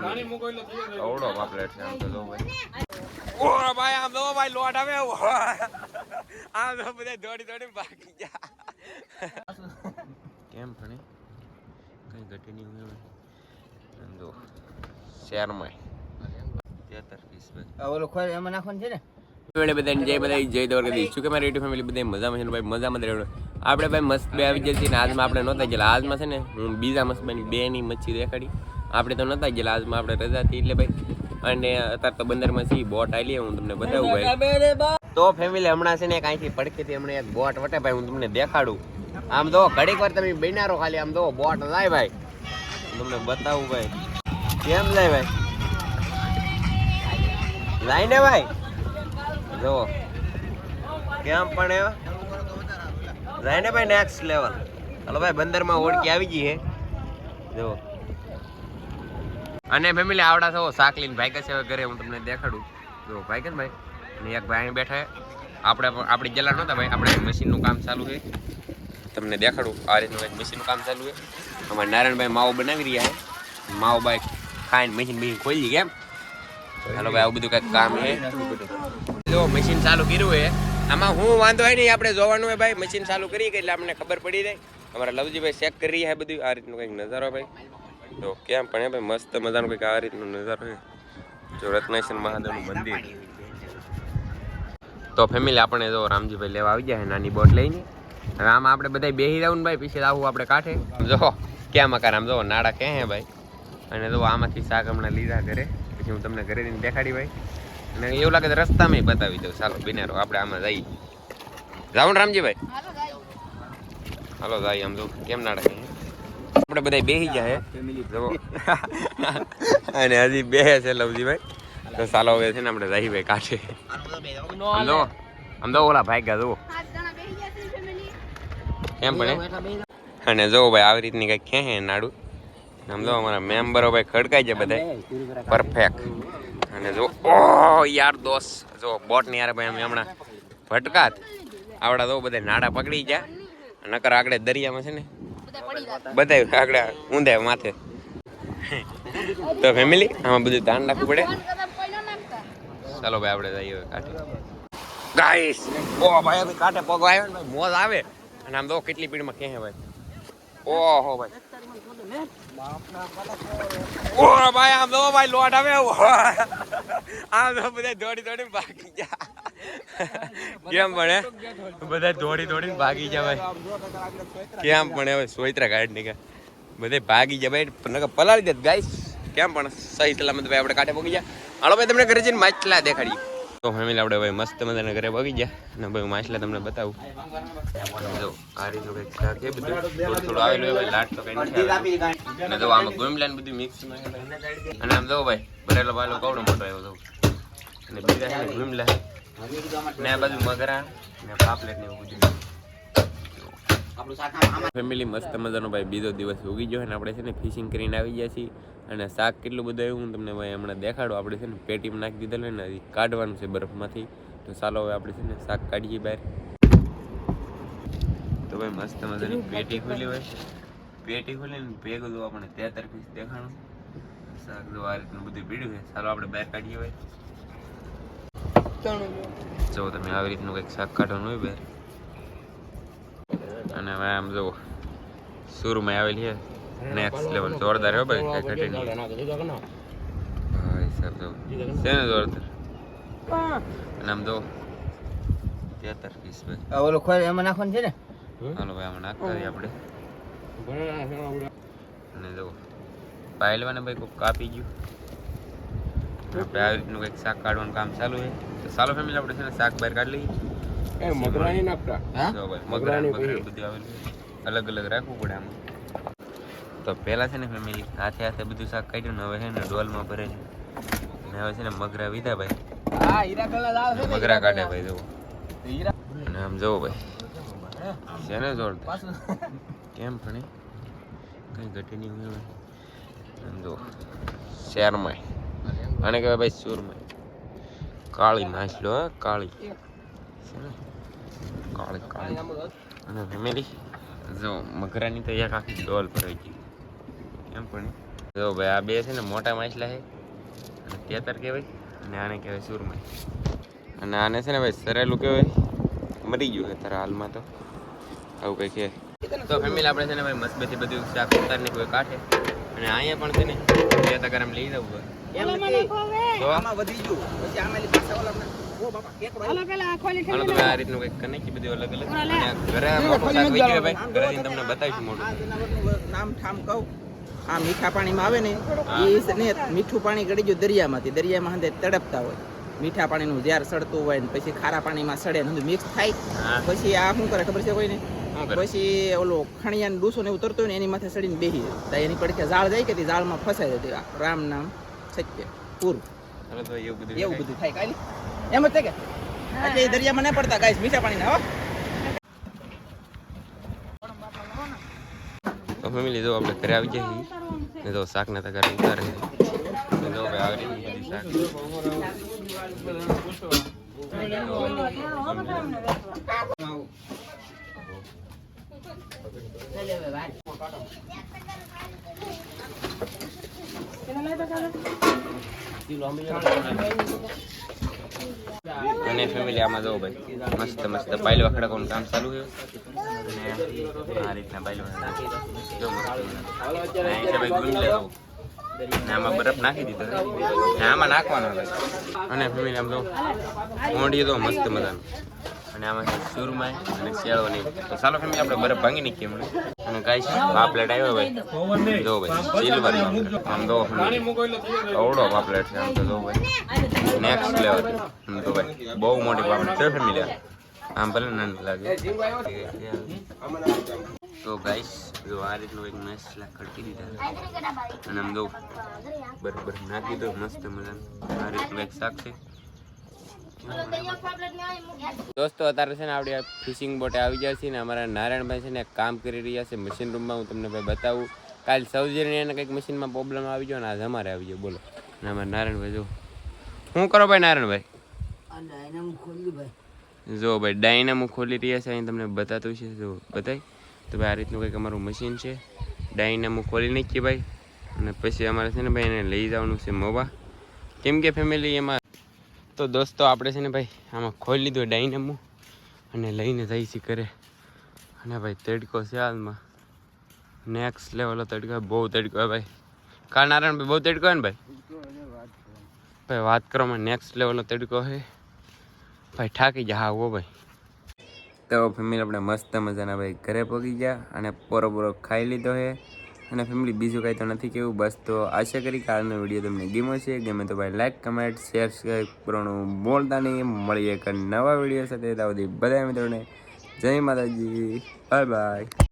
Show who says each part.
Speaker 1: અવડો પાપલેટ છે આમ તો જો ભાઈ. ઓ ભાઈ આમ તો ભાઈ લોટ આવે આમ તો બધા દોડી દોડી ભાગી ગયા. કેમ ભણી? કઈ ઘટી નહીં હોય આમ જો શેરમાં તેતર પીસ ભાઈ.
Speaker 2: ઓલો ખોર એમાં નાખવાનું છે ને?
Speaker 1: વેળે બધાને જય બધા જય દ્વારકાધીશ. શું કે મારી યુટ્યુબ ફેમિલી બધા મજામાં છે ભાઈ? મજામાં જ આપણે ભાઈ મસ્ત બે આવી જશે ને આજમાં આપણે નહોતા ગયેલા. આજમાં છે ને હું બીજા મસ્ત બેની બે ની મચ્છી દેખાડી. આપણે તો નહોતા ગયેલા આજમાં આપણે રજા હતી એટલે ભાઈ. અને અત્યારે તો બંદરમાં સી બોટ આલી હું તમને બતાવું ભાઈ. તો ફેમિલી હમણાં છે ને અહીંથી પડખેથી હમણાં એક બોટ વટે. ભાઈ હું તમને દેખાડું. આમ તો ઘડીક વાર તમે બેનારો ખાલી આમ તો બોટ લાય ભાઈ. તમને બતાવું ભાઈ. કેમ લાય ભાઈ? લાય ને ભાઈ. જો. કેમ પણ એવા જાય ને ભાઈ નેક્સ્ટ લેવલ હલો ભાઈ બંદરમાં ઓળખી આવી ગઈ હે. જો. અને ફેમિલી આવડા છો, શાક લઈને ભાઈ હવે ઘરે હું તમને દેખાડું. જો ભાઈ કે ભાઈ. અને એક ભાઈ અહીં બેઠા આપણે પણ- આપણી જલા નહોતા ભાઈ, આપણે મશીનનું કામ ચાલુ છે. તમને દેખાડું, આ રીતનું એક મશીનનું કામ ચાલુ છે. અમારે નારાયણભાઈ માવો બનાવી રહ્યા છે. માવો ભાઈ ખાઈને મશીન મશીન ખોલી કેમ હાલો ભાઈ, આવું બધું કંઈક કામ છે. જો મશીન ચાલુ કર્યું છે. આમાં હું વાંધો હોય નહીં, આપણે જોવાનું હોય ભાઈ. મશીન ચાલુ કરી એટલે આપણને ખબર પડી જાય. અમારા લવજીભાઈ ચેક કરી રહ્યા બધું. આ રીતનું કંઈક નજારો ભાઈ. જો કેમ? પણ હે ભાઈ મસ્ત મજાનો કંઈક આ રીતનો નજારો છે. જો રત્નેશ્વર મહાદેવનું મંદિર. તો ફેમિલી આપણે જો રામજીભાઈ લેવા આવી ગયા છે નાની બોટ લઈને. હવે આમ આપણે બધા જવું ને ભાઈ પીછે આવું આપણે કાંઠે. જો ક્યાં મકાર આમ જો નાડા કે હે ભાઈ? અને જો આમાંથી શાક હમણાં લીધા ઘરે. પછી હું તમને ઘરે જઈને દેખાડી ભાઈ. અને એવું લાગે તો રસ્તામાં બતાવી દઉં. ચાલો બિનારો આપણે આમાં જઈએ. જાઉં રામજીભાઈ. હાલો જાય આમ જો કેમ નાડા કે આપણે બધા બેસી ગયા હે. અને હજી બે છે લવજીભાઈ. તો સાલો હવે છે ને આપણે જઈએ ભાઈ કાંઠે આમ તો ઓલા ભાઈ ગયા જુઓ. એમ પણ અને જો ભાઈ આવી રીતની કઈ ક્યાં હે નાડું? આમ તો અમારા મેમ્બરો ભાઈ ખડકાઈ જાય બધા પરફેક્ટ અને જો ઓ યાર દોસ્ત. જો બોટની યાર ભાઈ અમે હમણાં ભટકાત. આવડા તો બધા નાડા પકડી ગયા. નકર આગળ દરિયામાં છે ને બધા આગળ ઊંધે માથે. તો ફેમિલી આમાં બધું ધ્યાન રાખવું પડે. ચાલો ભાઈ આપણે જઈએ હવે ગાઈસ ઓ ભાઈ હવે કાંઠે પગ આવ્યો ને ભાઈ મોજ આવે. અને આમ તો કેટલી પીડમાં કે ભાઈ? ઓહો ભાઈ. ઓ ભાઈ આમ તો ભાઈ લોટ આવે આમ તો બધા દોડી દોડી ભાગી ગયા. કેમ પણ બધા દોડી દોડીને ભાગી જવાય કેમ પણ હવે સોયત્રા ગાડી નીકળે? બધે ભાગી જવાય નકર પલાળી દે ગાઈસ. કેમ પણ સહી સલામત ભાઈ આપણે કાંઠે પગી ગયા. હાલો ભાઈ તમને ઘરે જઈને માછલા દેખાડી તો ફેમિલી આપણે ભાઈ મસ્ત મજાના ઘરે પગી ગયા. અને ભાઈ માછલા તમને બતાવું. જો આ રીતનું કંઈક કે બધું. થોડું થોડું આવેલું હોય ભાઈ લાટ તો કઈ નથી આવેલું. અને જો આમાં ગોમલા ને બધું મિક્સ અને આમ જો ભાઈ ભરેલો ભાઈલો કવડો મોટો આવ્યો તો અને બીજા ગોમલા. ને આ બાજુ મગરા ને પાપલેટ ને એવું બધું. ફેમિલી મસ્ત મજાનો ભાઈ બીજો દિવસ ઉગી ગયો અને આપણે છે ને ફિશિંગ કરીને આવી ગયા છીએ. અને શાક કેટલું બધું આવ્યું હું તમને ભાઈ હમણાં દેખાડું. આપણે છે ને પેટીમાં નાખી દીધેલું ને હજી કાઢવાનું છે બરફમાંથી. તો ચાલો હવે આપણે છે ને શાક કાઢીએ બહાર. તો ભાઈ મસ્ત મજાની પેટી ખુલી હોય પેટી ખુલી ને ભેગું જો આપણે તેતર પીસ દેખાણું. શાક જો આ રીતનું બધું પીડ્યું છે. ચાલો આપણે બહાર કાઢીએ હોય જો તમે આવી રીતનું કંઈક શાક કાઢવાનું હોય બહાર. અને હવે આમ જો સુરમાં આવેલી છે નેક્સ્ટ લેવલ જોરદાર હો ભાઈ કઈ ઘટે નહીં. ભાઈ સાહેબ જો છે ને જોરદાર? અને આમ જો તેતર પીસ ભાઈ.
Speaker 2: ઓલો ખોર એમાં નાખવાનું છે ને?
Speaker 1: હાલો ભાઈ આમાં નાખતા રહીએ આપણે. અને જો પાયલવાને ભાઈ કોઈક કાપી ગયું. આપણે આવી રીતનું કંઈક શાક કાઢવાનું કામ ચાલુ છે. તો ચાલો ફેમિલી આપણે છે ને શાક બહાર કાઢી લઈએ.
Speaker 2: એ
Speaker 1: મગરાણી નાખતા. હા? મગરાણી મગરાણી બધું આવેલી. અલગ અલગ રાખવું પડે આમાં. તો પહેલા છે ને ફેમિલી હાથે હાથે બધું શાક કાઢ્યું ને હવે છે ને ડોલમાં ભરે છે. ને હવે છે ને મગરા વિધા ભાઈ. મગરા કાઢે ભાઈ જુઓ. અને આમ જુઓ ભાઈ. છે ને જોરદાર.
Speaker 2: પાછું.
Speaker 1: કેમ ભણી કઈ ઘટી નહીં હોય આમ જુઓ. શેરમાય. આને કહેવાય ભાઈ સુરમાય કાળી માછલો હા કાળી. કાળી કાળી. અને ફેમિલી જો મગરાની તો એક આખી ડોલ ભરાઈ ગઈ. એમ પણ જો ભાઈ આ બે છે ને મોટા માછલા છે. અને તેતર કહેવાય અને આને કહેવાય સુરમઈ. અને આને છે ને ભાઈ સરેલું કહેવાય. મરી ગયું અત્યારે હાલમાં તો. આવું કંઈ છે. તો ફેમિલી આપણે છે ને ભાઈ મસ્બેથી બધું શાક ઉતારીને કોઈ કાઢે. અને અહીંયા પણ છે ને બે તગાર લઈ જવું હોય. આ
Speaker 2: મીઠા પાણીમાં આવે ને એ મીઠું પાણી ગળી ગયું દરિયામાંથી. દરિયામાં તડપતા હોય. મીઠા પાણીનું ઝેર સડતું હોય ને પછી ખારા પાણીમાં સડે ને મિક્સ થાય. પછી આ શું કરે ખબર છે કોઈને?
Speaker 1: શું
Speaker 2: પછી ઓલો ખણિયા ડૂસો ને ઉતરતો હોય ને એની માથે સડીને બેસી જાય. એની પડખે ઝાડ જાય કે તે ઝાડમાં ફસાઈ જતી રામ નામ. સત્ય પૂરું.
Speaker 1: ચાલો તો એવું બધું
Speaker 2: એવું બધું થાય કાલી એમ જ છે કે? એટલે એ દરિયામાં ના પડતા ગાઈસ મીઠા પાણીના હો.
Speaker 1: તો ફેમિલી જો આપણે ઘરે આવી જઈએ ને તો શાકના તગાર ઉતારે ને જો ભાઈ આવી બધી શાક. અને ફેમિલી આમાં જવું ભાઈ. મસ્ત મસ્ત પાયલ વખડાકોનું કામ ચાલુ છે અને આ રીતના પાયલ વખડા આમાં બરફ નાખી દીધો. ને આમાં નાખવાનો અને ફેમિલી આમ તો મોંડી તો મસ્ત મજાનું. અને આમાં સુરમાય અને શેળો નહીં તો ચાલો ફેમિલી આપણે બરફ ભાંગી નાખીએ હમણાં. અને ગાઈસ પાપલેટ આવ્યો ભાઈ. જો ભાઈ સિલ્વર આમ દો અવડો પાપલેટ છે, આમ તો જો ભાઈ. નેક્સ્ટ લેવલ આમ તો ભાઈ, બહુ મોટી પાપલેટ. છે ફેમિલી આમ ભલે નાની લાગે. તો ગાઈસ જો આ રીતનું એક મેસ ખડકી દીધા. અને આમ દો બરાબર નાખી દો મસ્ત મજાનું. આ રીતનું એક શાક છે. દોસ્તો અત્યારે છે ને આપણે ફિશિંગ બોટે આવી ગયા છે ને અમારા નારાયણભાઈ છે ને કામ કરી રહ્યા છે મશીન રૂમમાં. હું તમને ભાઈ બતાવું. કાલ સૌજીને એને કંઈક મશીનમાં પ્રોબ્લેમ આવી ગયો ને આજ અમારે આવી ગયો. બોલો. ને અમારા નારાયણભાઈ જો શું કરો ભાઈ નારાયણભાઈ? જો ભાઈ. ડાયનામો ખોલી રહ્યા છે. અહીં તમને બતાતું છે. જો બતાય. તો ભાઈ આ રીતનું કંઈક અમારું મશીન છે. ડાયનામો ખોલી નાખીએ ભાઈ. અને પછી અમારે છે ને ભાઈ એને લઈ જવાનું છે મોવા કેમ કે ફેમિલી એમાં તો દોસ્તો, આપણે છે ને ભાઈ, આમાં ખોલી લીધું ડાયનામો અને લઈને જઈ છીએ ઘરે. અને ભાઈ, તડકો છે હાલમાં. નેક્સ્ટ લેવલ તડકો. બહુ તડકો ભાઈ. કા નારાયણ ભાઈ બહુ તડકો હોય ને ભાઈ? ભાઈ, વાત કરવામાં નેક્સ્ટ લેવલનો તડકો છે. ભાઈ, થાકી જા હો ભાઈ. તો ફેમિલી આપણે મસ્ત મજાના ભાઈ, ઘરે પગી ગયા અને પોરો પોરો ખાઈ લીધો છે. અને ફેમિલી બીજું કાંઈ તો નથી કેવું. બસ તો આશા કરી કે વીડિયો તમને ગમ્યો છે ગમે તો ભાઈ લાઈક કમેન્ટ શેર કરવાનું બોલતા નહીં. મળીએ એક નવા વીડિયો સાથે. સુધી બધા મિત્રોને જય માતાજી. Bye bye